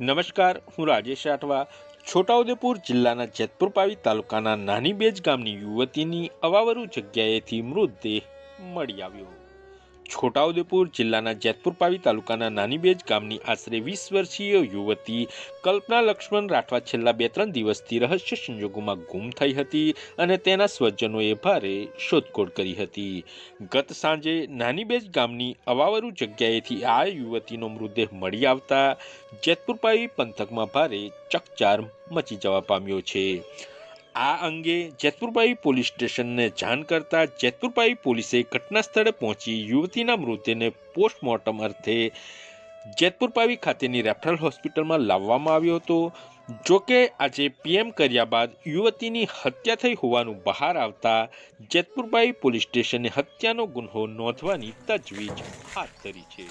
નમસ્કાર, હું રાજેશ રાઠવા. છોટાઉદેપુર જિલ્લાના જેતપુરપાવી તાલુકાના નાની બેજ ગામની યુવતીની અવાવરુ જગ્યાએથી મૃતદેહ મળી આવ્યો. છોટાઉદેપુર જિલ્લાના જેતપુર પાવી તાલુકાના નાની બેજ ગામની આશરે વીસ વર્ષીય યુવતી કલ્પના લક્ષ્મણ રાઠવા છેલ્લા બે ત્રણ દિવસથી રહસ્ય સંજોગોમાં ગુમ થઈ હતી અને તેના સ્વજનોએ ભારે શોધખોળ કરી હતી. ગત સાંજે નાનીબેજ ગામની અવાવરુ જગ્યાએથી આ યુવતીનો મૃતદેહ મળી આવતા જેતપુર પાવી પંથકમાં ભારે ચકચાર મચી જવા પામ્યો છે. આ અંગે જેતપુરબાઈ પોલીસ સ્ટેશનને જાણ કરતા જેતપુરબાઈ પોલીસે ઘટના સ્થળે પહોંચી યુવતીના મૃતદેહને પોસ્ટમોર્ટમ અર્થે જેતપુરપાવી ખાતેની રેફરલ હોસ્પિટલમાં લાવવામાં આવ્યો હતો. જોકે આજે પીએમ કર્યા બાદ યુવતીની હત્યા થઈ હોવાનું બહાર આવતા જેતપુરબાઈ પોલીસ સ્ટેશને હત્યાનો ગુન્હો નોંધવાની તજવીજ હાથ ધરી છે.